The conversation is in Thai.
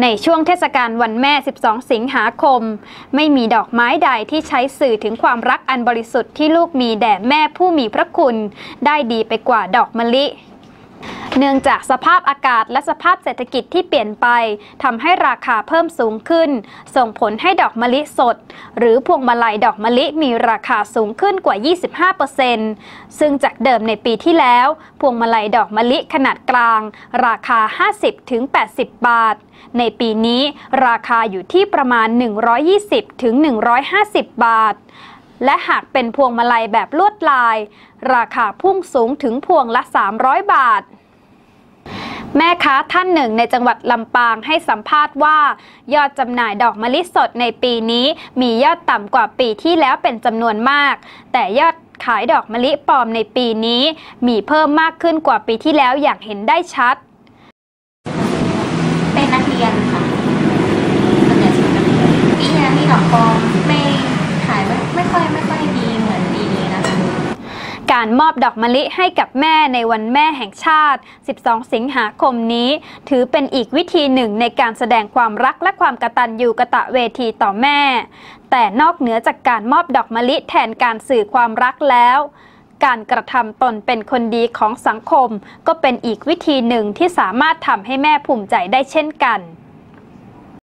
ในช่วงเทศกาลวันแม่ 12 สิงหาคม ไม่มีดอกไม้ใดที่ใช้สื่อถึงความรักอันบริสุทธิ์ที่ลูกมีแด่แม่ผู้มีพระคุณ ได้ดีไปกว่าดอกมะลิ เนื่องจากสภาพอากาศและสภาพเศรษฐกิจที่เปลี่ยนไปทำให้ราคาเพิ่มสูงขึ้น ส่งผลให้ดอกมะลิสด หรือพวงมาลัยดอกมะลิมีราคาสูงขึ้นกว่า 25%ซึ่งจากเดิมในปีที่แล้ว พวงมาลัยดอกมะลิขนาดกลาง ราคา 50-80 บาท ในปีนี้ราคาอยู่ที่ประมาณ 120-150 บาทและหากเป็นพวงมาลัยแบบลวดลาย ราคาพุ่งสูงถึงพวงละ 300 บาท แม่ค้าท่านหนึ่งในจังหวัดลำปางให้สัมภาษณ์ว่า ยอดจำหน่ายดอกมะลิสดในปีนี้ มียอดต่ำกว่าปีที่แล้วเป็นจำนวนมาก แต่ยอดขายดอกมะลิปลอมในปีนี้ มีเพิ่มมากขึ้นกว่าปีที่แล้วอย่างเห็นได้ชัด เป็นนักเรียนค่ะส่วนใหญ่จะเป็นนักเรียนปีนี้มีดอกปลอมไม่ขายไม่ไม่ค่อยไม่ค่อยดีเหมือนปีนี้นะคะ การมอบดอกมะลิให้กับแม่ในวันแม่แห่งชาติ 12 สิงหาคมนี้ ถือเป็นอีกวิธีหนึ่งในการแสดงความรักและความกตัญญูกะตะเวทีต่อแม่ แต่นอกเหนือจากการมอบดอกมะลิแทนการสื่อความรักแล้วการกระทำตนเป็นคนดีของสังคม ก็เป็นอีกวิธีหนึ่งที่สามารถทำให้แม่ภูมิใจได้เช่นกัน